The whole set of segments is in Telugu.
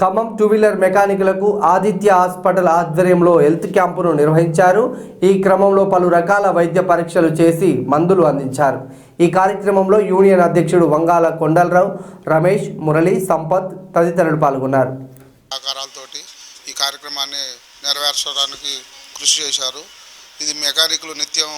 ఖమ్మం టూ వీలర్ మెకానికులకు ఆదిత్య హాస్పిటల్ ఆధ్వర్యంలో హెల్త్ క్యాంపును నిర్వహించారు. ఈ క్రమంలో పలు రకాల వైద్య పరీక్షలు చేసి మందులు అందించారు. ఈ కార్యక్రమంలో యూనియన్ అధ్యక్షుడు వంగాల కొండలరావు రమేష్ మురళి సంపత్ తదితరులు పాల్గొన్నారు. ఈ కార్యక్రమాన్ని నెరవేర్చడానికి కృషి చేశారు. ఇది మెకానికులు నిత్యం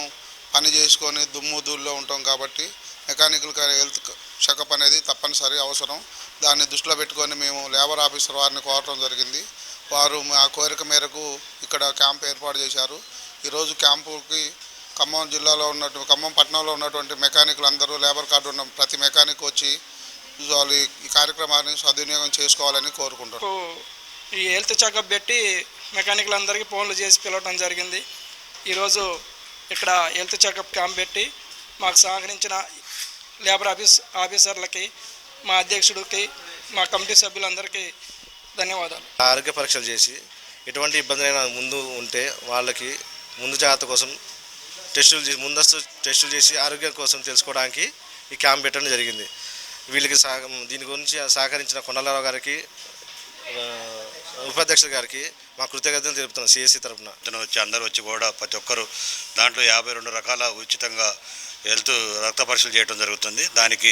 పని చేసుకొని దుమ్ము ధూళిలో ఉంటాం కాబట్టి మెకానికల్ హెల్త్ చెకప్ అనేది తప్పనిసరి అవసరం. దాన్ని దృష్టిలో పెట్టుకొని మేము లేబర్ ఆఫీసర్ వారిని కోరటం జరిగింది. వారు మా కోరిక మేరకు ఇక్కడ క్యాంప్ ఏర్పాటు చేశారు. ఈరోజు క్యాంపుకి ఖమ్మం జిల్లాలో ఉన్నటువంటి ఖమ్మం పట్టణంలో ఉన్నటువంటి మెకానికులు అందరూ లేబర్ కార్డు ఉన్న ప్రతి మెకానిక్ వచ్చి వాళ్ళు ఈ- కార్యక్రమాన్ని సద్వినియోగం చేసుకోవాలని కోరుకుంటారు ఈ హెల్త్ చెకప్ పెట్టి మెకానికల్ అందరికీ ఫోన్లు చేసి పిలవడం జరిగింది. ఈరోజు ఇక్కడ హెల్త్ చెకప్ క్యాంప్ పెట్టి మాకు సహకరించిన లేబర్ ఆఫీస్ ఆఫీసర్లకి మా అధ్యక్షుడికి మా కమిటీ సభ్యులందరికీ ధన్యవాదాలు. ఆరోగ్య పరీక్షలు చేసి ఎటువంటి ఇబ్బందులైనా ముందు ఉంటే వాళ్ళకి ముందు జాగ్రత్త కోసం టెస్టులు చేసి ముందస్తు టెస్టులు చేసి ఆరోగ్యం కోసం తెలుసుకోవడానికి ఈ క్యాంప్ పెట్టడం జరిగింది. వీళ్ళకి సహ దీని గురించి సహకరించిన కొండలరావు గారికి ఉపాధ్యక్షుడు గారికి మా కృతజ్ఞతలు తెలుపుతున్నాం సిఎస్సి తరఫున అతను వచ్చి అందరూ వచ్చి కూడా ప్రతి ఒక్కరు దాంట్లో యాభై రెండు రకాల ఉచితంగా హెల్త్ రక్త పరీక్షలు చేయడం జరుగుతుంది. దానికి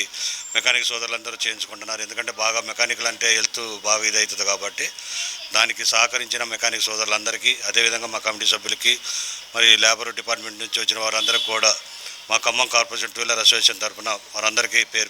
మెకానిక్ సోదరులందరూ చేయించుకుంటున్నారు. ఎందుకంటే బాగా మెకానికల్ అంటే హెల్త్ బాగా ఇదవుతుంది కాబట్టి దానికి సహకరించిన మెకానిక్ సోదరులందరికీ అదేవిధంగా మా కమిటీ సభ్యులకి మరి లేబర్ డిపార్ట్మెంట్ నుంచి వచ్చిన వారందరికీ కూడా మా Khammam corporation two wheeler association తరఫున వారందరికీ పేరు